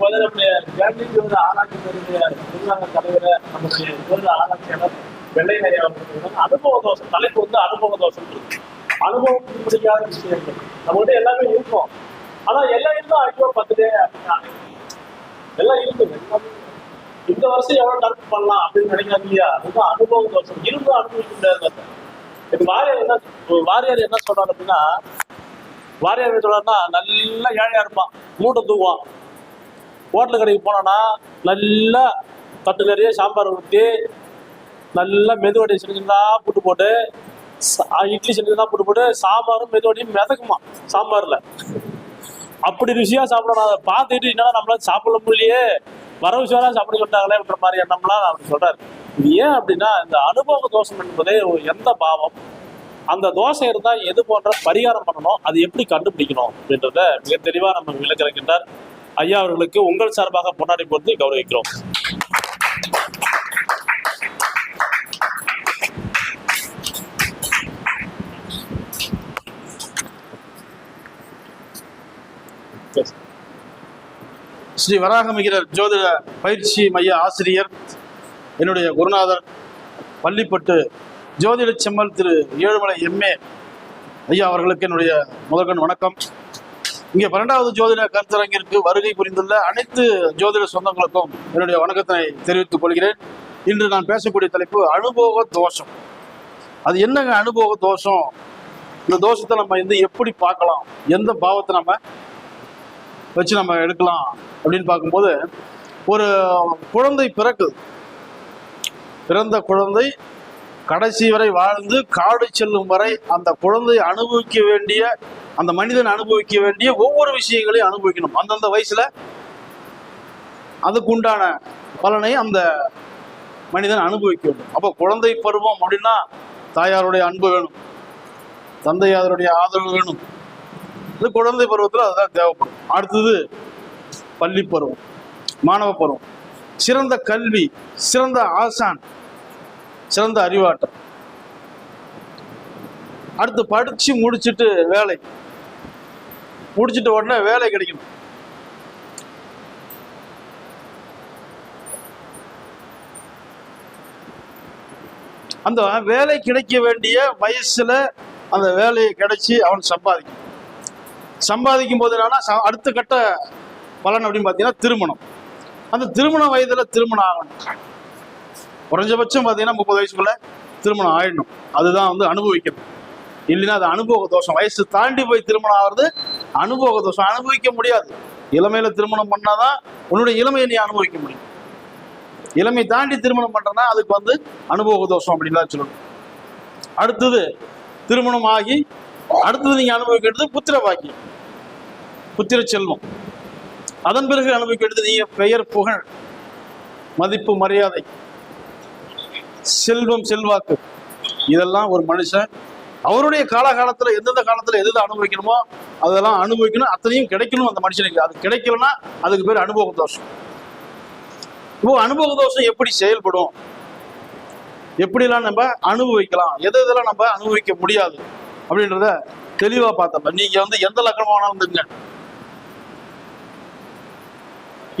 முதல்ல நம்முடைய கேள்வி ஜோதிட ஆராய்ச்சி நிறுவன நிர்வாக தலைவர் நம்முடைய ஜோதிட ஆராய்ச்சியாளர் வெள்ளை நிறைய அனுபவ தோஷம் தலைப்பு வந்து அனுபவ தோஷம். இருக்கு அனுபவம் முடியாத விஷயங்கள். நம்மகிட்ட எல்லாமே இருக்கும். ஆனா எல்லாம் இருந்தும் ஐயோ பத்துதே அப்படின்னு எல்லாம் இருக்குது. எல்லாமே இந்த வருஷம் எவ்வளவு டர்க் பண்ணலாம் அப்படின்னு நினைக்காதீங்க. இல்லையா அதுதான் அனுபவ தோஷம். இருந்தும் அனுபவிக்க முடியாது இப்ப வாரியார் என்ன வாரியார் என்ன சொல்றாரு அப்படின்னா வாரியார் என்ன சொல்றாருன்னா நல்லா ஏழையா இருப்பான். மூட்டை தூவான் ஹோட்டல் கடைக்கு போனோன்னா நல்லா தட்டு நிறைய சாம்பார் ஊற்றி நல்லா மெதுவடை சின்னதா புட்டு போட்டு சா- இட்லி சின்னதா புட்டு போட்டு சாம்பாரும் மெதுவடையும் மிதக்குமா சாம்பார்ல. அப்படி ருசியா சாப்பிடணும். அதை பார்த்துட்டு என்னடா நம்மளால சாப்பிட முடியலையே வரவு சோறா சாப்பிட சொல்லிட்டாங்களே அப்படின்ற மாதிரி எண்ணம்லாம் அவர் சொல்றாரு. இது ஏன் அப்படின்னா இந்த அனுபவ தோஷம் என்பதே ஒரு எந்த பாவம் அந்த தோஷம் இருந்தால் எது போன்ற பரிகாரம் பண்ணணும் அது எப்படி கண்டுபிடிக்கணும் அப்படின்றத மிக தெளிவாக நம்ம விளக்கிறக்கின்றார் ஐயா அவர்களுக்கு உங்கள் சார்பாக பொன்னாடி போட்டு கௌரவிக்கிறோம். ஸ்ரீ வராகமிகிரர் ஜோதிட பயிற்சி மைய ஆசிரியர் என்னுடைய குருநாதர் பள்ளிப்பட்டு ஜோதிட செம்மல் திரு ஏழுமலை எம்ஏ ஐயா அவர்களுக்கு என்னுடைய முதற்கண் வணக்கம். இங்கே பன்னெண்டாவது ஜோதிட கருத்தரங்கிற்கு வருகை புரிந்துள்ள அனைத்து ஜோதிட சொந்தங்களுக்கும் என்னுடைய வணக்கத்தினை தெரிவித்துக் கொள்கிறேன். இன்று நான் பேசக்கூடிய தலைப்பு அனுபவ தோஷம். அது என்னங்க அனுபவ தோஷம்? இந்த தோஷத்தை நம்ம வந்து எப்படி பார்க்கலாம்? எந்த பாவத்தை நம்ம வச்சு நம்ம எடுக்கலாம் அப்படின்னு பார்க்கும்போது ஒரு குழந்தை பிறக்குது. பிறந்த குழந்தை கடைசி வரை வாழ்ந்து காடு செல்லும் வரை அந்த குழந்தை அனுபவிக்க வேண்டிய அந்த மனிதன் அனுபவிக்க வேண்டிய ஒவ்வொரு விஷயங்களையும் அனுபவிக்கணும். அந்தந்த வயசுல அதுக்கு உண்டான பலனை அந்த மனிதன் அனுபவிக்க வேண்டும். அப்போ குழந்தை பருவம் அப்படின்னா தாயாருடைய அன்பு வேணும். தந்தையாருடைய ஆதரவு வேணும். இது குழந்தை பருவத்தில் அதுதான் தேவைப்படும். அடுத்தது பள்ளி பருவம் மாணவ பருவம். சிறந்த கல்வி சிறந்த ஆசான் சிறந்த அறிவாற்றல். அடுத்து படிச்சு முடிச்சிட்டு வேலை. முடிச்சிட்ட உடனே வேலை கிடைக்கணும். அந்த வேலை கிடைக்க வேண்டிய வயசுல அந்த வேலையை கிடைச்சி அவன் சம்பாதிக்கணும். சம்பாதிக்கும் போது என்னன்னா ச- அடுத்த கட்ட பலன் அப்படின்னு பார்த்தீங்கன்னா திருமணம். அந்த திருமண வயதுல திருமணம் ஆகணும். குறைஞ்சபட்சம் பார்த்தீங்கன்னா முப்பது வயசுக்குள்ள திருமணம் ஆயிடணும். அதுதான் வந்து அனுபவிக்கணும். இல்லைன்னா அது அனுபவ தோஷம். வயசு தாண்டி போய் திருமணம் ஆகிறது அனுபவ தோஷம். அனுபவிக்க முடியாது. இளமையில திருமணம் பண்ணாதான் உன்னுடைய இளமையை நீ அனுபவிக்க முடியும். இளமை தாண்டி திருமணம் பண்றனா அதுக்கு வந்து அனுபவ தோஷம் அப்படின்லாம் சொல்லணும். அடுத்தது திருமணம் ஆகி அடுத்தது நீங்க அனுபவிக்கிறது புத்திர பாக்கியம் புத்திர செல்வம். அதன் பிறகு அனுபவிக்கிறது நீங்க பெயர் புகழ் மதிப்பு மரியாதை. செல்வம் செல்வாக்கு. இதெல்லாம் ஒரு மனுஷன் அவருடைய காலகாலத்துல எந்தெந்த காலத்துல எது எது அனுபவிக்கணுமோ அதெல்லாம் அனுபவிக்கணும். அத்தனையும் கிடைக்கணும் அந்த மனுஷனுக்கு. அது கிடைக்கலன்னா அதுக்கு பேர் அனுபவ தோஷம். இப்போ அனுபவ தோஷம் எப்படி செயல்படும்? எப்படிலாம் நம்ம அனுபவிக்கலாம்? எது எதெல்லாம் நம்ம அனுபவிக்க முடியாது? அப்படின்றத தெளிவா பார்த்தோம். நீங்க வந்து எந்த லக்கணம் வேணாலும் இருந்துங்க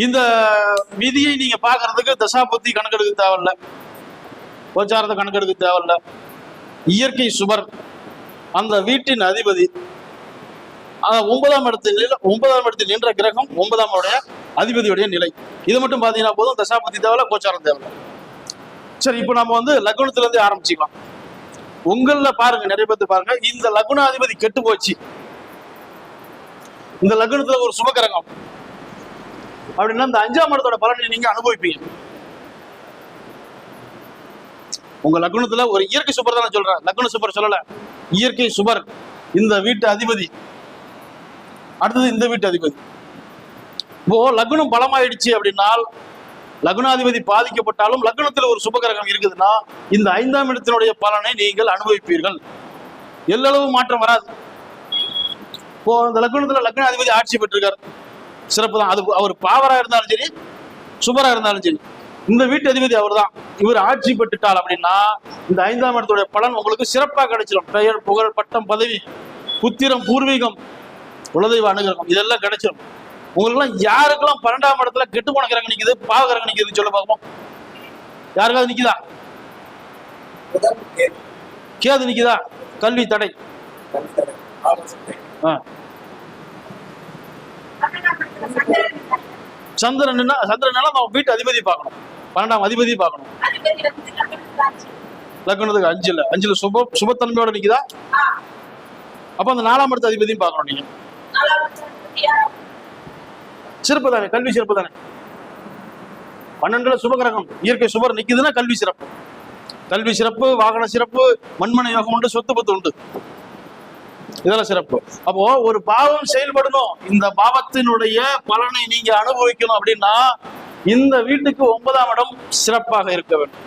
இந்த விதியை நீங்க பாக்குறதுக்கு தசாபுத்தி கணக்கெடுக்க தேவையில்ல. கோச்சாரத்தை கணக்கெடுக்க தேவையில்ல. இயற்கை சுபர் அந்த வீட்டின் அதிபதி ஒன்பதாம் இடத்தில் ஒன்பதாம் இடத்தில் நின்ற கிரகம் ஒன்பதாம் உடைய அதிபதியுடைய நிலை. இது மட்டும் பாத்தீங்கன்னா போதும் தசாபதி தேவையில்ல கோச்சாரம் தேவையில்ல. சரி இப்போ நம்ம வந்து லக்னத்திலேருந்து ஆரம்பிச்சுக்கலாம். உங்களில் பாருங்க நிறைய பேர்த்து பாருங்க இந்த லக்னாதிபதி கெட்டு போச்சு. இந்த லக்னத்துல ஒரு சுபகிரகம் அப்படின்னா இந்த அஞ்சாம் இடத்தோட பலனை நீங்க அனுபவிப்பீங்க. உங்க லக்னத்துல ஒரு இயற்கை சுபர் தான் நான் சொல்றேன். லக்ன சுபர் சொல்லல. இயற்கை சுபர். இந்த வீட்டு அதிபதி. அடுத்தது இந்த வீட்டு அதிபதி. இப்போ லக்னம் பலமாயிடுச்சு அப்படின்னால் லக்னாதிபதி பாதிக்கப்பட்டாலும் லக்னத்தில் ஒரு சுபகிரகம் இருக்குதுன்னா இந்த ஐந்தாம் இடத்தினுடைய பலனை நீங்கள் அனுபவிப்பீர்கள். எல்லளவு மாற்றம் வராது. இப்போ இந்த லக்னத்துல லக்னாதிபதி ஆட்சி பெற்றிருக்கார். சிறப்பு தான். அது அவர் பாவரா இருந்தாலும் சரி சுபரா இருந்தாலும் சரி. இந்த வீட்டு அதிபதி அவர்தான். இவர் ஆட்சி பெற்றுட்டால் அப்படின்னா இந்த ஐந்தாம் இடத்துடைய பலன் உங்களுக்கு சிறப்பா கிடைச்சிடும் பெயர் புகழ் பட்டம் பதவி புத்திரம் பூர்வீகம் குலதெய்வ அனுகிரகம் இதெல்லாம் கிடைச்சிடும் உங்களுக்குலாம் யாருக்கெல்லாம் பன்னெண்டாம் இடத்துல கெட்டு போன கிரகம் நிக்குது பாவ கிரகம் நிக்குதுன்னு சொல்ல பார்ப்போம் யாருக்காவது நிக்குதா? கேது கேது நிக்குதா? கல்வி தடை. சந்திரன் சந்திரன் சந்திரனால நம்ம வீட்டு அதிபதி பார்க்கணும். பன்னெண்டாம் அதிபதி பார்க்கணும். லக்னத்துக்கு அஞ்சுல அஞ்சுல சுப சுபத்தன்மையோட நிக்குதா? அப்ப அந்த நாலாம் இடத்து அதிபதியும் பார்க்கணும் நீங்க. சிறப்பு தானே கல்வி சிறப்பு தானே. பன்னெண்டுல சுபகிரகம். இயற்கை சுபர் நிக்குதுன்னா கல்வி சிறப்பு. கல்வி சிறப்பு வாகன சிறப்பு மண்மனை யோகம் உண்டு சொத்து பத்து உண்டு. இதெல்லாம் சிறப்பு. அப்போ ஒரு பாவம் செயல்படணும். இந்த பாவத்தினுடைய பலனை நீங்க அனுபவிக்கணும் அப்படின்னா இந்த வீட்டுக்கு ஒன்பதாம் இடம் சிறப்பாக இருக்க வேண்டும்.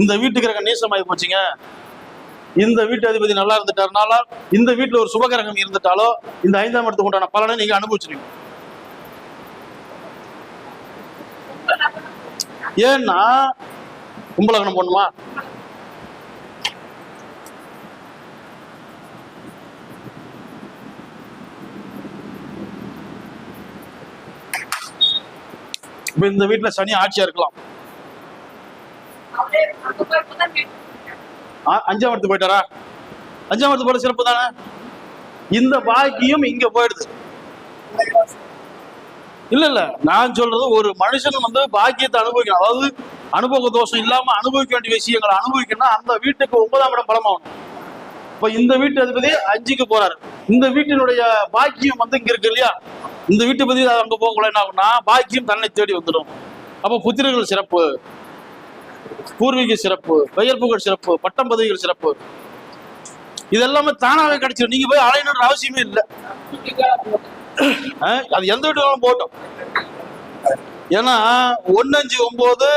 இந்த வீட்டுக்கு கிரகம் நேசமாயி போச்சுங்க. இந்த வீட்டு அதிபதி நல்லா இருந்துட்டாருனால இந்த வீட்டுல ஒரு சுபகிரகம் இருந்துட்டாலோ இந்த ஐந்தாம் இடத்துக்கு உண்டான பலனை நீங்க அனுபவிச்சிருவீங்க. ஏன்னா கும்பலகனம் பண்ணுமா இப்ப இந்த வீட்டுல சனி ஆட்சியா இருக்கலாம். அஞ்சாம் இடத்துக்கு போயிட்டாரா? அஞ்சாம் இடத்துக்கு போற சிறப்பு தானே? இந்த பாக்கியம் இங்க போயிடுது. இல்ல இல்ல நான் சொல்றது ஒரு மனுஷன் வந்து பாக்கியத்தை அனுபவிக்கணும். அதாவது அனுபவ தோஷம் இல்லாம அனுபவிக்க வேண்டிய விஷயங்களை அனுபவிக்கணும்னா அந்த வீட்டுக்கு ஒன்பதாம் இடம் பலமாகணும் இப்ப இந்த வீட்டு அதிபதி அஞ்சுக்கு போறாரு. இந்த வீட்டினுடைய பாக்கியம் வந்து இங்க இருக்கு இல்லையா? இந்த வீட்டு பதி அங்க போகல என்ன ஆகும்னா பாக்கியம் தன்னை தேடி வந்துடும். அப்ப புத்திரர்கள் சிறப்பு பூர்வீக சிறப்பு பெயர்ப்புகள் சிறப்பு பட்டம் பதவிகள் சிறப்பு. இதெல்லாமே தானாவே கிடைச்சிடும். நீங்க போய் அலையணுன்ற அவசியமே இல்லை. அது எந்த வீட்டுக்கும் போட்டோம் ஏன்னா ஒன்னு அஞ்சு ஒன்பது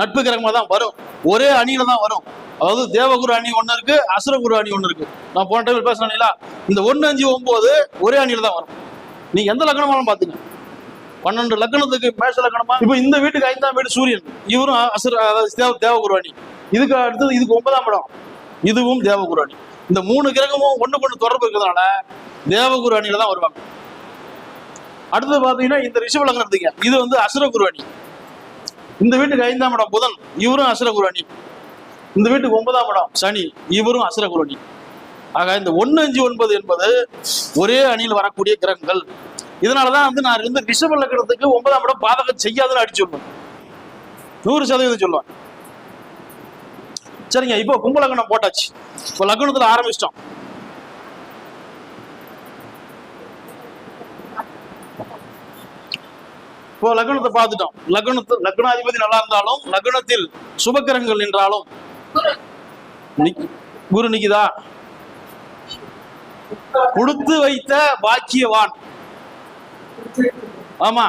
நட்பு கிரகமா தான் வரும். ஒரே அணியில தான் வரும். அதாவது தேவகுரு அணி ஒன்று இருக்கு அசுரகுரு அணி ஒன்று இருக்கு. நான் போன டைம் பேசினீங்களா இந்த ஒன்னு அஞ்சு ஒன்பது ஒரே அணியில தான் வரும். நீங்க எந்த லக்னமாலும் பாத்துங்க பன்னெண்டு லக்னத்துக்கு மேஷ லக்னமா? இப்போ இந்த வீட்டுக்கு ஐந்தாம் வீடு சூரியன். இவரும் அசுர தேவ தேவகுரு இதுக்கு அடுத்தது இதுக்கு ஒன்பதாம் இடம். இதுவும் தேவகுருவாணி. இந்த மூணு கிரகமும் ஒண்ணுக்கு ஒண்ணு தொடர்பு இருக்கிறதுனால தேவகுரு அணியில தான் வருவாங்க. அடுத்தது பாத்தீங்கன்னா இந்த ரிஷப லக்னம் இது வந்து அசுர குருவாணி. இந்த வீட்டுக்கு ஐந்தாம் இடம் புதன். இவரும் அசுர குருவாணி. இந்த வீட்டுக்கு ஒன்பதாம் இடம் சனி. இவரும் அசுர குருவாணி. ஆக இந்த ஒன்னு அஞ்சு ஒன்பது என்பது ஒரே அணியில் வரக்கூடிய கிரகங்கள். இதனாலதான் வந்து நான் வந்து ரிஷப லக்னத்துக்கு ஒன்பதாம் இடம் பாதகம் செய்யாதுன்னு அடிச்சு சொல்லுவேன் நூறு சதவீதம் சொல்லுவேன். சரிங்க இப்போ கும்ப லக்னம் போட்டாச்சு. இப்போ லக்னத்துல ஆரம்பிச்சிட்டோம். இப்போ லக்னத்தை பார்த்துட்டோம். லக்னத்து லக்னாதிபதி நல்லா இருந்தாலும் லக்னத்தில் சுபக்கிரகங்கள் நின்றாலும் குரு நிக்குதா? கொடுத்து வைத்த பாக்கியவான். ஆமா.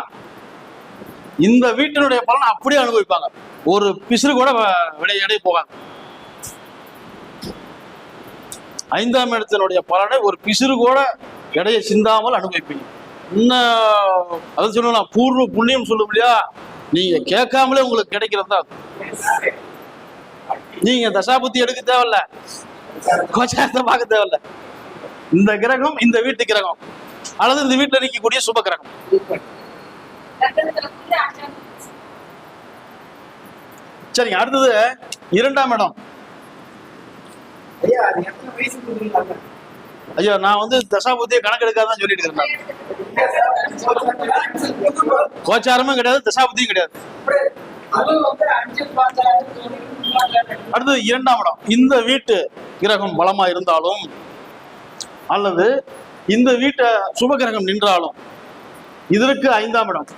இந்த வீட்டினுடைய பலனை அப்படியே அனுபவிப்பாங்க. ஒரு பிசுறு கூட விடை எடை போகாது. ஐந்தாம் இடத்தினுடைய பலனை ஒரு பிசுறு கூட எடையை சிந்தாமல் அனுபவிப்பீங்க. இன்னும் அதான் சொல்லலாம். பூர்வ புண்ணியம் சொல்லும் இல்லையா? நீங்க கேட்காமலே உங்களுக்கு கிடைக்கிறது? தான் நீங்க தசாபுத்தி எடுக்க தேவையில்ல. கோச்சாரத்தை பார்க்க தேவையில்ல. இந்த கிரகம் இந்த வீட்டு கிரகம். அல்லது இந்த வீட்டுல நிற்கக்கூடிய சுப கிரகம். சரிங்க அடுத்தது இரண்டாம் இடம். ஐயா நான் வந்து தசாபுத்தியை கணக்கெடுக்காதான் சொல்லிட்டு இருக்கேன் கோச்சாரமும் கிடையாது தசாபுத்தியும் கிடையாது. அடுத்தது இரண்டாம் இடம். இந்த வீட்டு கிரகம் பலமா இருந்தாலும் அல்லது இந்த வீட்டை சுபகிரகம் நின்றாலும் இதற்கு ஐந்தாம் இடம்.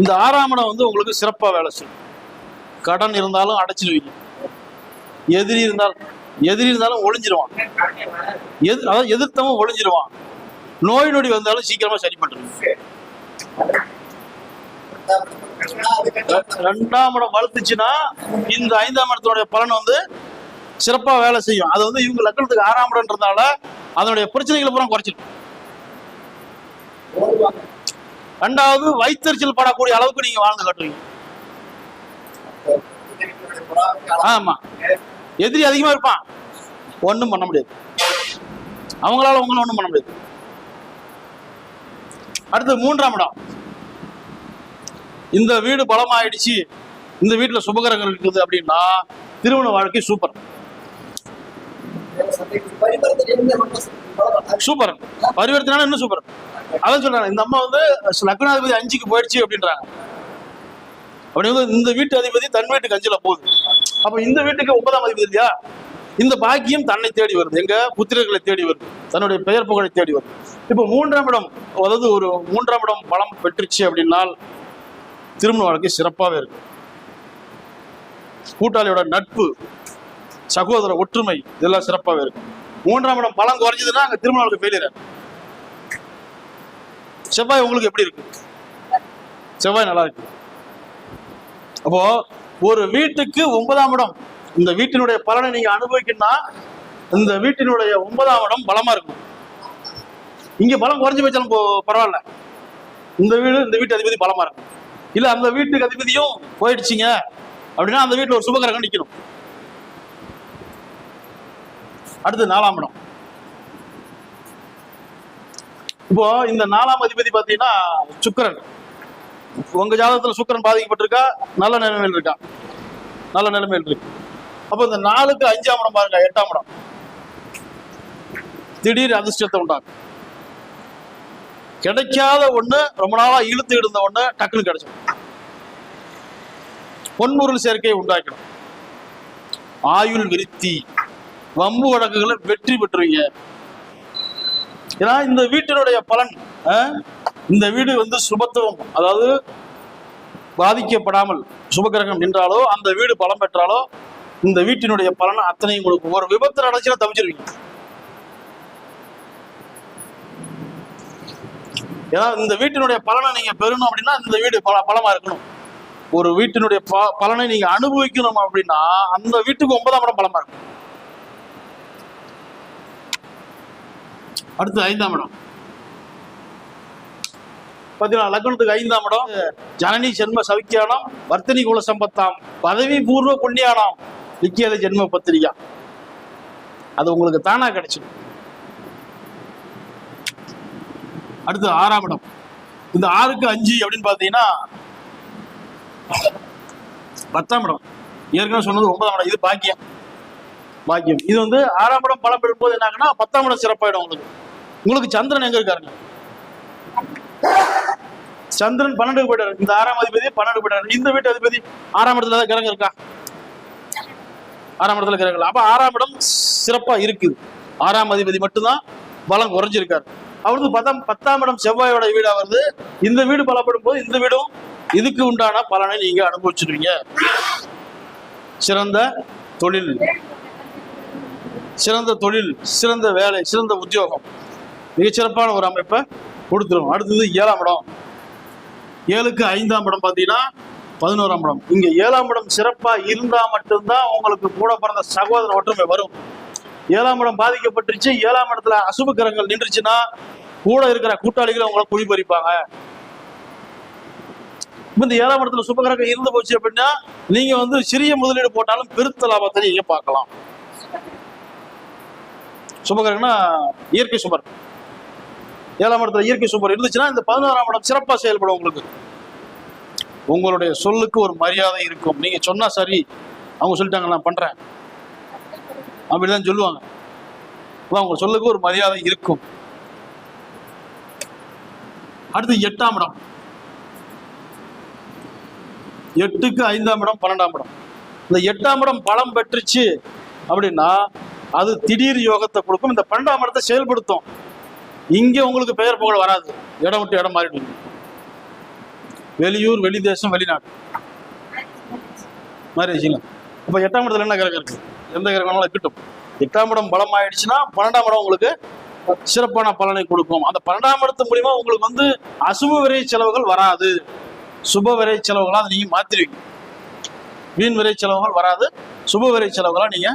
இந்த ஆறாம் இடம் வந்து உங்களுக்கு சிறப்பா வேலை செய்யும். கடன் இருந்தாலும் அடைச்சிடுவீங்க. எதிரி இருந்தாலும் எதிரி இருந்தாலும் ஒளிஞ்சிருவான். எது அதாவது எதிர்த்தவன் ஒளிஞ்சிருவான். நோய் நொடி வந்தாலும் சீக்கிரமா சரி பண்ணுறீங்க ரெண்டாம் இடம் வளர்த்துச்சுன்னா இந்த ஐந்தாம் இடத்துடைய பலன் வந்து சிறப்பா வேலை செய்யும். அது வந்து இவங்க லக்னத்துக்கு ஆறாம் இடம்ன்றதுனால அதனுடைய பிரச்சனைகளை பூரா குறைச்சிடும் ரெண்டாவது வயிற்றுச்சல் படக்கூடிய அளவுக்கு நீங்க வாழ்ந்து காட்டுவீங்க. ஆமா. எதிரி அதிகமா இருப்பான். ஒண்ணும் பண்ண முடியாது. அவங்களால உங்களும் ஒண்ணும் பண்ண முடியாது. அடுத்து மூன்றாம் இடம். இந்த வீடு பலமாயிடுச்சு. இந்த வீட்டுல சுபகரங்கள் இருக்குது அப்படின்னா திருமண வாழ்க்கை சூப்பர் பரிவர்த்தனை இருந்து ரொம்ப பரவாயில்ல. சூப்பர். பரிவர்த்தனை இன்னும் சூப்பர். அதான் சொல்றாங்க இந்த அம்மா வந்து லக்னாதிபதி அஞ்சுக்கு போயிடுச்சு அப்படின்றாங்க. அப்படி வந்து இந்த வீட்டு அதிபதி தன் வீட்டுக்கு அஞ்சுல போகுது. அப்ப இந்த வீட்டுக்கு ஒன்பதாம் அதிபதி இல்லையா? இந்த பாக்கியம் தன்னை தேடி வருது. எங்க? புத்திரர்களை தேடி வருது. தன்னுடைய பெயர் புகழை தேடி வருது. இப்போ மூன்றாம் இடம் அதாவது ஒரு மூன்றாம் இடம் பலம் பெற்றுச்சு அப்படின்னால் திருமண வாழ்க்கை சிறப்பாகவே இருக்கு. கூட்டாளியோட நட்பு சகோதர ஒற்றுமை இதெல்லாம் சிறப்பாகவே இருக்கும். மூன்றாம் இடம் பலம் குறைஞ்சதுன்னா அங்க திருமணம் ஃபெயிலியர் செவ்வாய் உங்களுக்கு எப்படி இருக்கு? செவ்வாய் நல்லா இருக்கு. அப்போ ஒரு வீட்டுக்கு ஒன்பதாம் இடம் இந்த வீட்டினுடைய பலனை நீங்க அனுபவிக்கணும்னா இந்த வீட்டினுடைய ஒன்பதாம் இடம் பலமா இருக்கும். இங்க பலம் குறைஞ்சு வச்சாலும் போ- பரவாயில்ல. இந்த வீடு இந்த வீட்டு அதிபதி பலமா இருக்கும். இல்ல அந்த வீட்டுக்கு அதிபதியும் போயிடுச்சுங்க. அப்படின்னா அந்த வீட்டுல ஒரு சுபகரகம் நிக்கணும். அடுத்து நாலாம் இடம். இப்போ இந்த நாலாம் அதிபதி பாத்தீங்கன்னா சுக்கிரன். உங்க ஜாதகத்துல சுக்கிரன் பாதிக்கப்பட்டிருக்கா? நல்ல நிலைமையில் இருக்கா? நல்ல நிலைமையில் இருக்கு. அப்போ இந்த நாலுக்கு அஞ்சாம் இடம் பாருங்க எட்டாம் இடம். திடீர் அதிர்ஷ்டத்தை உண்டாகும் கிடைக்காத ஒண்ணு ரொம்ப நாளா இழுத்து இருந்த ஒண்ணு டக்குன்னு கிடைச்சிடும். பொன்முருள் சேர்க்கையை உண்டாக்கணும் ஆயுள் விருத்தி. வம்பு வழக்குகளை வெற்றி பெற்றுவீங்க. ஏன்னா இந்த வீட்டினுடைய பலன் இந்த வீடு வந்து சுபத்துவம் அதாவது பாதிக்கப்படாமல் சுபகிரகம் நின்றாலோ அந்த வீடு பலம் பெற்றாலோ இந்த வீட்டினுடைய பலன் அத்தனையும் கொடுக்கும் ஒரு விபத்து நடந்துச்சுன்னா தவிச்சிருவீங்க. ஏன்னா இந்த வீட்டினுடைய பலனை நீங்க பெறணும் அப்படின்னா இந்த வீடு பல பலமா இருக்கணும். ஒரு வீட்டினுடைய ப- பலனை நீங்க அனுபவிக்கணும் அப்படின்னா அந்த வீட்டுக்கு ஒன்பதாம் இடம் பலமா இருக்கும். அடுத்து ஐந்தாம் இடம். பாத்தீங்கன்னா லக்னத்துக்கு ஐந்தாம் இடம். ஜனனி ஜென்ம சவிக்கியானம் வர்த்தனி குல சம்பத்தாம் பதவி பூர்வ புண்ணியானம் விக்கியத ஜென்ம பத்திரிகா. அது உங்களுக்கு தானா கிடைச்சிடும். அடுத்து ஆறாம் இடம். இந்த ஆறுக்கு அஞ்சு அப்படின்னு பாத்தீங்கன்னா பத்தாம் இடம். ஏற்கனவே சொன்னது ஒன்பதாம் இடம். இது பாக்கியம். பாக்கியம். இது வந்து ஆறாம் இடம் பலம் பெறும்போது என்ன ஆகுன்னா பத்தாம் இடம் சிறப்பாயிடும் உங்களுக்கு. உங்களுக்கு சந்திரன் எங்க இருக்காருங்க? சந்திரன் பன்னெண்டு போயிட்டாரு. இந்த ஆறாம் அதிபதி பன்னெண்டு போயிட்டாரு. இந்த வீட்டு அதிபதி ஆறாம் இடத்துல தான் கிரகம் இருக்கா? ஆறாம் இடத்துல கிரகங்கள் அப்ப ஆறாம் இடம் சிறப்பா இருக்குது ஆறாம் அதிபதி மட்டும்தான் பலம் குறைஞ்சிருக்காரு. அவருக்கு பத்தாம் பத்தாம் இடம் செவ்வாயோட வீடா வருது. இந்த வீடு பலப்படும் போது இந்த வீடும் இதுக்கு உண்டான பலனை நீங்க அனுபவிச்சிருவீங்க. சிறந்த தொழில். சிறந்த தொழில் சிறந்த வேலை சிறந்த உத்தியோகம். மிகச்சிறப்பான ஒரு அமைப்பை கொடுத்துரும். அடுத்தது ஏழாம் இடம். ஏழுக்கு ஐந்தாம் இடம் பார்த்தீங்கன்னா பதினோராம் இடம். இங்க ஏழாம் இடம் சிறப்பா இருந்தா மட்டும்தான் உங்களுக்கு கூட பிறந்த சகோதர ஒற்றுமை வரும். ஏழாம் இடம் பாதிக்கப்பட்டுருச்சு. ஏழாம் இடத்துல அசுபகரங்கள் நின்றுச்சுன்னா கூட இருக்கிற கூட்டாளிகளை உங்களை குழி பறிப்பாங்க இந்த ஏழாம் இடத்துல சுபகிரகம் இருந்து போச்சு அப்படின்னா நீங்க வந்து சிறிய முதலீடு போட்டாலும் பெருத்த லாபத்தை நீங்க பார்க்கலாம். சுபகிரகம்னா இயற்கை சுபர். ஏழாம் இடத்துல இயற்கை சூப்பர் இருந்துச்சுன்னா இந்த பதினோராம் இடம் சிறப்பா செயல்படும் உங்களுக்கு. உங்களுடைய சொல்லுக்கு ஒரு மரியாதை இருக்கும். நீங்க சொன்னா சரி. அவங்க சொல்லிட்டாங்க நான் பண்றேன். அப்படிதான் சொல்லுவாங்க. அவங்க சொல்லுக்கு ஒரு மரியாதை இருக்கும். அடுத்து எட்டாம் இடம். எட்டுக்கு ஐந்தாம் இடம் பன்னெண்டாம் இடம். இந்த எட்டாம் இடம் பலம் பெற்றுச்சு அப்படின்னா அது திடீர் யோகத்தை கொடுக்கும். இந்த பன்னெண்டாம் இடத்தை செயல்படுத்தும். இங்க உங்களுக்கு பெயர் புகழ் வராது. இடம் விட்டு இடம் மாறிடுவீங்க வெளியூர் வெளி தேசம் வெளிநாடு மாதிரி இப்ப எட்டாம் இடத்துல என்ன கிரகம் இருக்கு? எந்த கிரகம்னாலும் கிட்டும். எட்டாம் இடம் பலம் ஆயிடுச்சுன்னா பன்னெண்டாம் இடம் உங்களுக்கு சிறப்பான பலனை கொடுக்கும். அந்த பன்னெண்டாம் இடத்து மூலியமா உங்களுக்கு வந்து அசுப விரை செலவுகள் வராது. சுப விரை செலவுகளா அதை நீங்க மாத்திருவீங்க. வீண் விரை செலவுகள் வராது. சுப விரை செலவுகளா நீங்க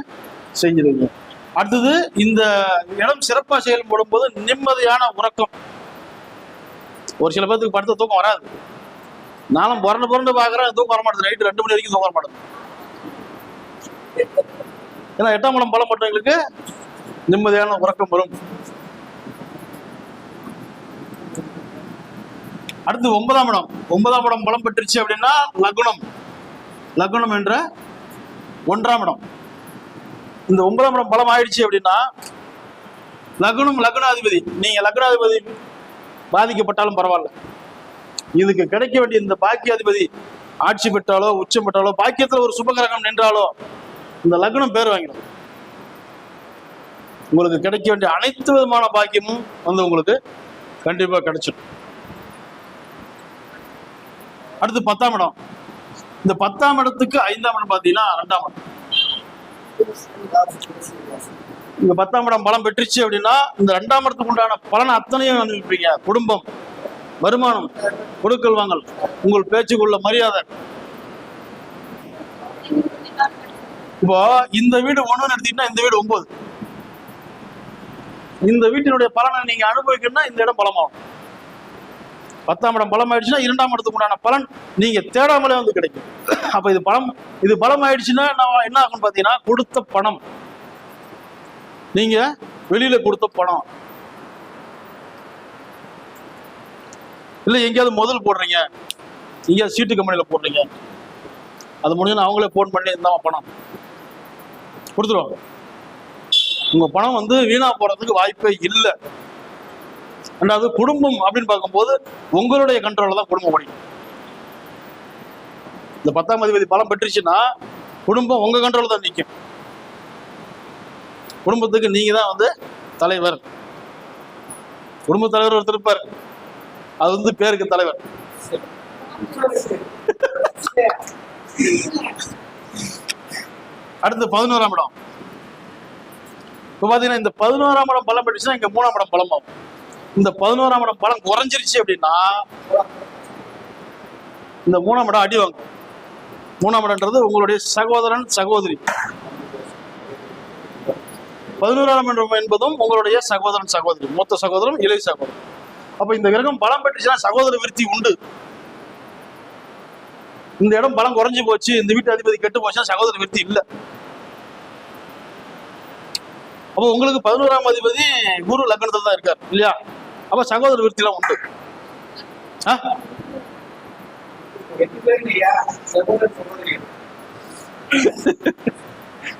செஞ்சிருவீங்க. அடுத்தது இந்த இடம் சிறப்பாக செயல்படும் போது நிம்மதியான உறக்கம். ஒரு சில பேர்த்துக்கு படுத்த தூக்கம் வராது. நானும் புரண்டு புரண்டு பார்க்குறேன் தூக்கம் வர மாட்டேது நைட்டு ரெண்டு மணி வரைக்கும் தூக்கம் வர ஏன்னா எட்டாம் மலம் பலம் பட்டவங்களுக்கு நிம்மதியான உறக்கம் வரும். அடுத்து ஒன்பதாம் இடம். ஒன்பதாம் இடம் பலம் பெற்றுச்சு அப்படின்னா லகுணம் லகுணம் என்ற ஒன்றாம் இடம். இந்த ஒன்பதாம் இடம் பலம் ஆயிடுச்சு அப்படின்னா லக்னம் லக்னாதிபதி நீங்க லக்னாதிபதி பாதிக்கப்பட்டாலும் பரவாயில்ல. இதுக்கு கிடைக்க வேண்டிய இந்த பாக்கியாதிபதி ஆட்சி பெற்றாலோ உச்சம் பெற்றாலோ பாக்கியத்துல ஒரு சுபகிரகம் நின்றாலோ இந்த லக்னம் பேர் வாங்கிடும். உங்களுக்கு கிடைக்க வேண்டிய அனைத்து விதமான பாக்கியமும் வந்து உங்களுக்கு கண்டிப்பா கிடைச்சிடும். அடுத்து பத்தாம் இடம். இந்த பத்தாம் இடத்துக்கு ஐந்தாம் இடம் பாத்தீங்கன்னா ரெண்டாம் இடம். இந்த பத்தாம் இடம் பலம் பெற்றுச்சு அப்படின்னா இந்த ரெண்டாம் இடத்துக்கு உண்டான பலன் அத்தனையும் அனுப்பிப்பீங்க குடும்பம் வருமானம் கொடுக்கல் வாங்கல் உங்கள் பேச்சுக்குள்ள மரியாதை. இப்போ இந்த வீடு ஒண்ணு எடுத்தீங்கன்னா இந்த வீடு ஒன்பது. இந்த வீட்டினுடைய பலனை நீங்க அனுபவிக்கணும்னா இந்த இடம் பலமாகும். பத்தாம் இடம் பலம் ஆயிடுச்சுன்னா இரண்டாம் இடத்துக்கு உண்டான பலன் நீங்க தேடாமலே வந்து கிடைக்கும். அப்ப இது பலம் இது பலம் ஆயிடுச்சுன்னா நான் என்ன ஆகும் பாத்தீங்கன்னா கொடுத்த பணம். நீங்க வெளியில கொடுத்த பணம். இல்ல எங்கேயாவது முதல் போடுறீங்க. எங்கேயாவது சீட்டு கம்பெனில போடுறீங்க. அது முடிஞ்சு அவங்களே போன் பண்ணி இந்தாம பணம். கொடுத்துருவாங்க. உங்க பணம் வந்து வீணா போறதுக்கு வாய்ப்பே இல்லை. ரெண்டாவது குடும்பம் அப்படின்னு பார்க்கும்போது உங்களுடைய கண்ட்ரோல தான் குடும்பம் ஓடிக்கும் இந்த பத்தாம் அதிபதி பலம் பெற்றுச்சுன்னா குடும்பம் உங்க கண்ட்ரோல தான் நிற்கும் குடும்பத்துக்கு நீங்க தான் வந்து தலைவர். குடும்ப தலைவர் ஒருத்தர் இருப்பார். அது வந்து பேருக்கு தலைவர். அடுத்து பதினோராம் இடம். இப்ப பாத்தீங்கன்னா இந்த பதினோராம் இடம் பலம் பெற்றுச்சுன்னா இங்க மூணாம் இடம் பலமாகும். இந்த பதினோராம் இடம் பலம் குறைஞ்சிருச்சு அப்படின்னா இந்த மூணாம் இடம் அடி வாங்கும். மூணாம் இடம்ன்றது உங்களுடைய சகோதரன் சகோதரி. பதினோராம் இடம் என்பதும் உங்களுடைய சகோதரன் சகோதரி. மொத்த சகோதரன் இளைய சகோதரன் அப்ப இந்த கிரகம் பலம் பெற்றுச்சுன்னா சகோதர விருத்தி உண்டு. இந்த இடம் பலம் குறைஞ்சு போச்சு இந்த வீட்டு அதிபதி கெட்டு போச்சுன்னா சகோதர விருத்தி இல்ல. அப்போ உங்களுக்கு பதினோராம் அதிபதி குரு லக்னத்தில் தான் இருக்கார் இல்லையா? அப்ப சகோதர விருத்தி எல்லாம் உண்டு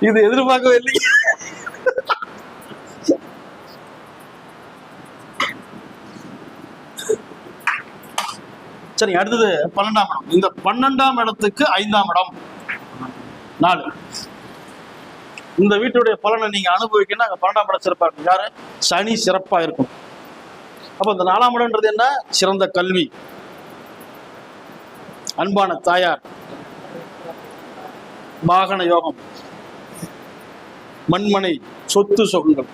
இது எதிர்பார்க்கவே இல்லைங்க சரி அடுத்தது பன்னெண்டாம் இடம். இந்த பன்னெண்டாம் இடத்துக்கு ஐந்தாம் இடம். நாலு. இந்த வீட்டுடைய பலனை நீங்க அனுபவிக்கணும் அங்க பன்னெண்டாம் இடம் சிறப்பா இருக்கும். யாரு? சனி சிறப்பா இருக்கும். அப்ப இந்த நாலாம் இடம்ன்றது என்ன? சிறந்த கல்வி. அன்பான தாயார். வாகன யோகம். மண்மனை சொத்து சுகங்கள்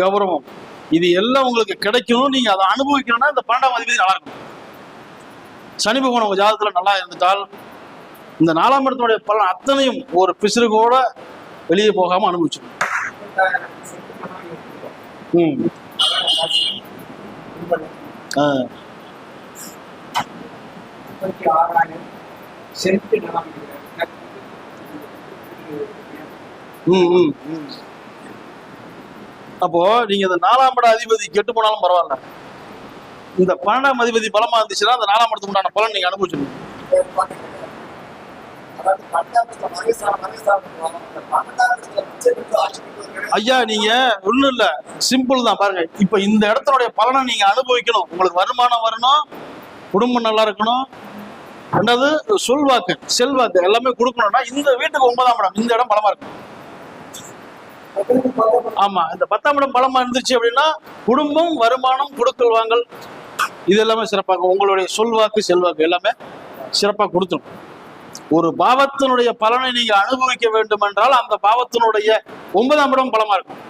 கௌரவம். இது எல்லாம் உங்களுக்கு கிடைக்கணும். நீங்க அதை அனுபவிக்கணும்னா இந்த பன்னெண்டாம் அதிபதி நல்லா இருக்கும் சனி பகவான் உங்க ஜாதகத்துல நல்லா இருந்துட்டால் இந்த நாலாம் இடத்தினுடைய பலன் அத்தனையும் ஒரு பிசிறு கூட வெளியே போகாம அனுபவிச்சிடும் ம். முப்பத்தி ஆறாயிரம் சென்ட் நான் ம், ம், ம். அப்போ நீங்க இந்த நாலாம் இட அதிபதி கெட்டு போனாலும் பரவாயில்ல. இந்த பன்னெண்டாம் அதிபதி பலமா இருந்துச்சுன்னா அந்த நாலாம் இடத்துக்கு உண்டான பலன் நீங்க அனுபவிச்சிருக்கீங்க. ஐயா நீங்க ஒண்ணும் இல்ல. சிம்பிள் தான் பாருங்க. இப்ப இந்த இடத்தினுடைய பலனை நீங்க அனுபவிக்கணும். உங்களுக்கு வருமானம் வரணும் குடும்பம் நல்லா இருக்கணும். ரெண்டாவது சொல்வாக்கு செல்வாக்கு எல்லாமே கொடுக்கணும்னா இந்த வீட்டுக்கு ஒன்பதாம் இடம் இந்த இடம் பலமா இருக்கும். ஆமா இந்த பத்தாம் இடம் பலமா இருந்துச்சு அப்படின்னா குடும்பம் வருமானம் கொடுக்கல் வாங்கல் இது எல்லாமே சிறப்பாக உங்களுடைய சொல்வாக்கு செல்வாக்கு எல்லாமே சிறப்பாக கொடுத்துரும். ஒரு பாவத்தினுடைய பலனை நீங்க அனுபவிக்க வேண்டும் என்றால் அந்த பாவத்தினுடைய ஒன்பதாம் இடம் பலமா இருக்கும்.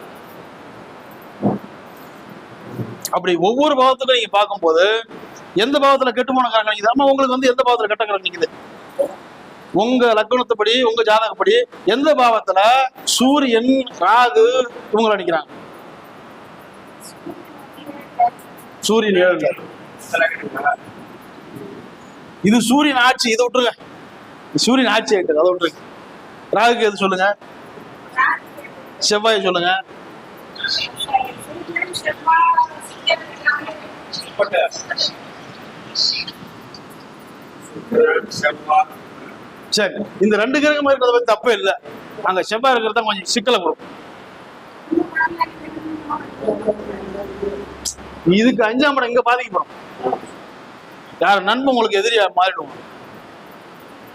அப்படி ஒவ்வொரு பாவத்துக்கும் நீங்க பார்க்கும்போது எந்த பாவத்துல கெட்டுமான கிரகம் நிக்குது? ஆமா உங்களுக்கு வந்து எந்த பாவத்துல கெட்ட கிரகம் நிக்குது? உங்க லக்னத்துப்படி உங்க ஜாதகப்படி எந்த பாவத்துல சூரியன் ராகு இவங்களை நிக்கிறாங்க சூரியன் ஏழுல இது சூரியன் ஆட்சி இதை விட்டுருங்க. சூரியன் ஆட்சி ஆயிட்டது அதை விட்டுருங்க ராகுக்கு எது சொல்லுங்க? செவ்வாய் சொல்லுங்க. சரி இந்த ரெண்டு கிரகமா இருக்கிறத பத்தி தப்பே இல்லை. அங்க செவ்வாய் இருக்கிறது தான் கொஞ்சம் சிக்கலை கொடுக்கும். இதுக்கு அஞ்சாம் படம் இங்க பாதிக்கப்படும். யார் நண்பன் உங்களுக்கு எதிரியா மாறிடுவோம்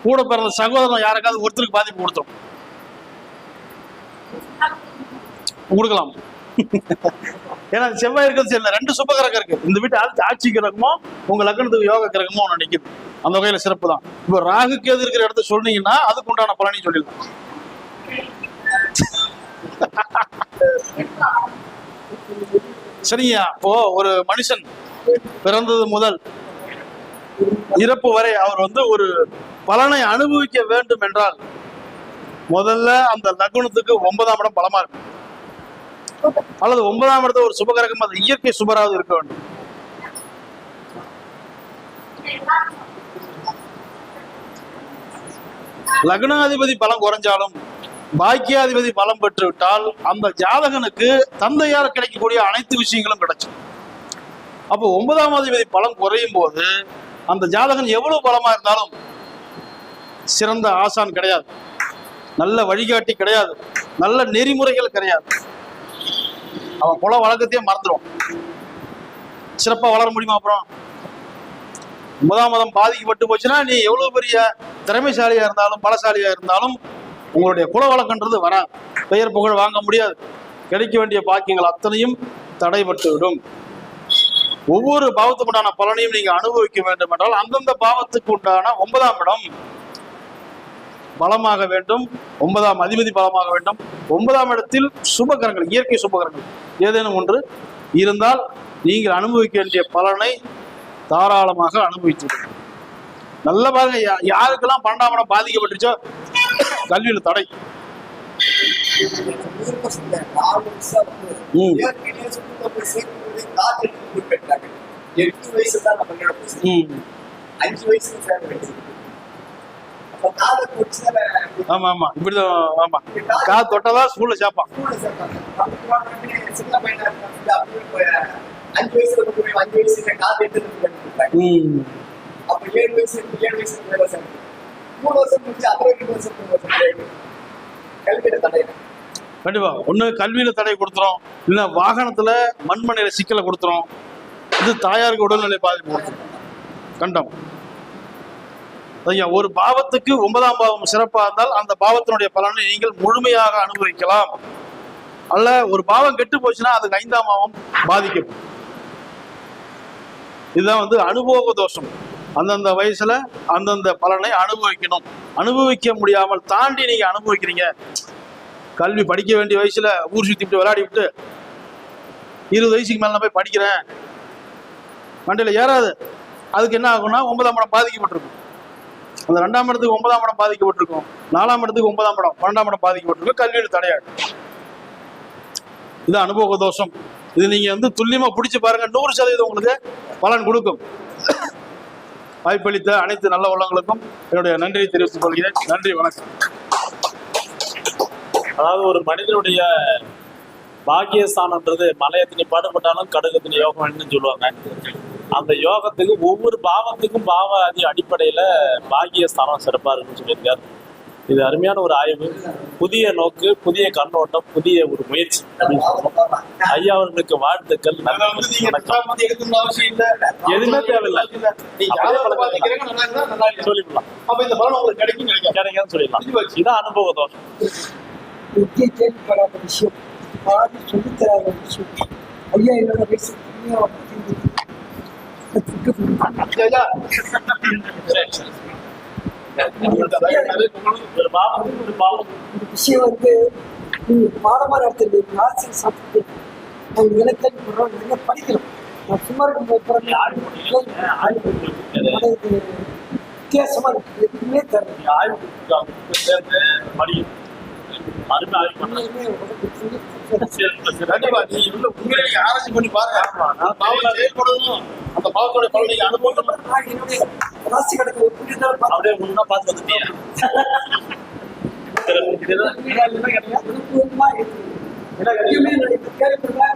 கூட பிறந்த சகோதரன் யாருக்காவது ஒருத்தருக்கு பாதிப்பு கொடுத்துரும் கொடுக்கலாம். ஏன்னா செவ்வாய் இருக்கிறது சரி ரெண்டு சுப கிரகம் இருக்கு. இந்த வீட்டு ஆட்சி ஆட்சி கிரகமோ உங்க லக்னத்துக்கு யோக கிரகமோ ஒன்று நிற்குது அந்த வகையில சிறப்பு தான். இப்போ ராகு கேது இருக்கிற இடத்த சொன்னீங்கன்னா அதுக்கு உண்டான பலனையும் சொல்லிடலாம். சரிங்கய்யா. இப்போ ஒரு மனுஷன் பிறந்தது முதல் இறப்பு வரை அவர் வந்து ஒரு பலனை அனுபவிக்க வேண்டும் என்றால் முதல்ல அந்த லக்னத்துக்கு ஒன்பதாம் இடம் பலமா இருக்கும் அல்லது ஒன்பதாம் இடத்துல ஒரு சுபகிரகம் அது இயற்கை சுபராவது இருக்க வேண்டும். லக்னாதிபதி பலம் குறைஞ்சாலும் பாக்கியாதிபதி பலம் பெற்று விட்டால் அந்த ஜாதகனுக்கு தந்தையார் கிடைக்கக்கூடிய அனைத்து விஷயங்களும் கிடைச்சிடும். அப்போ ஒன்பதாம் அதிபதி பலம் குறையும் போது அந்த ஜாதகன் எவ்வளவு பலமா இருந்தாலும் சிறந்த ஆசான் கிடையாது. நல்ல வழிகாட்டி கிடையாது. நல்ல நெறிமுறைகள் கிடையாது. அவன் குல வழக்கத்தையே மறந்துடும் சிறப்பா வளர முடியுமா அப்புறம்? முதல் மதம் பாதிக்கப்பட்டு போச்சுன்னா நீ எவ்வளவு பெரிய திறமைசாலியா இருந்தாலும் பலசாலியா இருந்தாலும் உங்களுடைய குல வழக்கன்றது வராது. பெயர் புகழ் வாங்க முடியாது. கிடைக்க வேண்டிய பாக்கியங்கள் அத்தனையும் தடைபட்டுவிடும் ஒவ்வொரு பாவத்துக்கு உண்டான பலனையும் நீங்க அனுபவிக்க வேண்டும் என்றால் அந்தந்த பாவத்துக்கு உண்டான ஒன்பதாம் இடம் பலமாக வேண்டும். ஒன்பதாம் அதிபதி பலமாக வேண்டும். ஒன்பதாம் இடத்தில் சுபகரங்கள் இயற்கை சுபகரங்கள் ஏதேனும் ஒன்று இருந்தால் நீங்கள் அனுபவிக்க வேண்டிய பலனை தாராளமாக அனுபவித்து. நல்ல பாருங்க யாருக்கெல்லாம் பன்னெண்டாம் இடம் பாதிக்கப்பட்டுச்சோ? கல்வியில் தடை. எட்டு வயசு தான் நம்ம அஞ்சு வயசு ஆமா ஆமா இப்படிதான் ஆமா காது தொட்டதா ஸ்கூல்ல சாப்பான் அஞ்சு வயசுல போய் அஞ்சு வயசுல காது எடுத்து ம். அப்ப ஏழு வயசு ஏழு வயசு மூணு வருஷம் முடிச்சு அப்புறம் ரெண்டு வருஷம் மூணு வருஷம் கல்வியில கண்டிப்பா. ஒண்ணு கல்வியில தடை கொடுத்துரும் இல்ல வாகனத்துல மண்மனையில சிக்கலை கொடுத்துரும் இது தாயாருக்கு உடல்நிலை பாதிப்பு கொடுத்துரும். கண்டம். ஒரு பாவத்துக்கு ஒன்பதாம் பாவம் சிறப்பாக இருந்தால் அந்த பாவத்தினுடைய பலனை நீங்கள் முழுமையாக அனுபவிக்கலாம். அல்ல ஒரு பாவம் கெட்டு போச்சுன்னா அதுக்கு ஐந்தாம் பாவம் பாதிக்கப்படும். இதுதான் வந்து அனுபவ தோஷம். அந்தந்த வயசுல அந்தந்த பலனை அனுபவிக்கணும். அனுபவிக்க முடியாமல் தாண்டி நீங்க அனுபவிக்கிறீங்க. கல்வி படிக்க வேண்டிய வயசுல ஊர் சுத்தி விட்டு விளையாடி விட்டு இருபது வயசுக்கு மேல நான் போய் படிக்கிறேன். மண்டையில ஏறாது. அதுக்கு என்ன ஆகும்னா ஒன்பதாம் படம் பாதிக்கப்பட்டிருக்கும். அந்த ரெண்டாம் இடத்துக்கு ஒன்பதாம் இடம் பாதிக்கப்பட்டிருக்கும். நாலாம் இடத்துக்கு ஒன்பதாம் இடம் பன்னெண்டாம் இடம் பாதிக்கப்பட்டிருக்கும். கல்வியில் தடையாகும் இது அனுபவ தோஷம். இது நீங்க வந்து துல்லியமா பிடிச்சு பாருங்க. நூறு சதவீதம் உங்களுக்கு பலன் கொடுக்கும். வாய்ப்பளித்த அனைத்து நல்ல உள்ளங்களுக்கும் என்னுடைய நன்றியை தெரிவித்துக் கொள்கிறேன். நன்றி வணக்கம். அதாவது ஒரு மனிதனுடைய பாக்கியஸ்தானன்றது மலையத்தினி பாடுபட்டாலும் கடுகத்தினி யோகம்னு சொல்லுவாங்க. அந்த யோகத்துக்கு ஒவ்வொரு பாவத்துக்கும் பாவ அதி அடிப்படையில பாக்கியஸ்தானம் சிறப்பா இருக்குன்னு சொல்லியிருக்காரு. இது அருமையான ஒரு ஆய்வு. புதிய நோக்கு புதிய கண்ணோட்டம் புதிய ஒரு முயற்சி. ஐயா அவர்களுக்கு வாழ்த்துக்கள். எதுவுமே தேவையில்லை. உங்களுக்கு கிடைக்கும் சொல்லிடலாம். இதான் அனுபவ தோஷம். ஐயா என்னோட கம்மியாக ஒரு பாவம் ஒரு பாவம் இந்த விஷயம் வந்து நீங்க பாடமா நடத்துறது ஆசிரியர் சாப்பிட்டு நாங்கள் விளக்கல் போடுறோம் நிறைய படிக்கிறோம் நான் சும்மா இருக்கும் ஆய்வு வித்தியாசமா இருக்கு எதுவுமே தரல ஆய்வு பண்ணிருக்காங்க. சேர்ந்து படிக்கணும். கண்டிப்பா நீ உள்ள உண்மையிலேயே ஆராய்ச்சி பண்ணி பாருங்க பாவம் செயல்படணும் அந்த பாவத்தோட பலனை அனுபவம் ராசி கணக்கு அப்படியே முன்னா பார்த்து வந்துட்டீங்க சரி, இதுதான் அனுபவமா என்னதான் எதுவுமே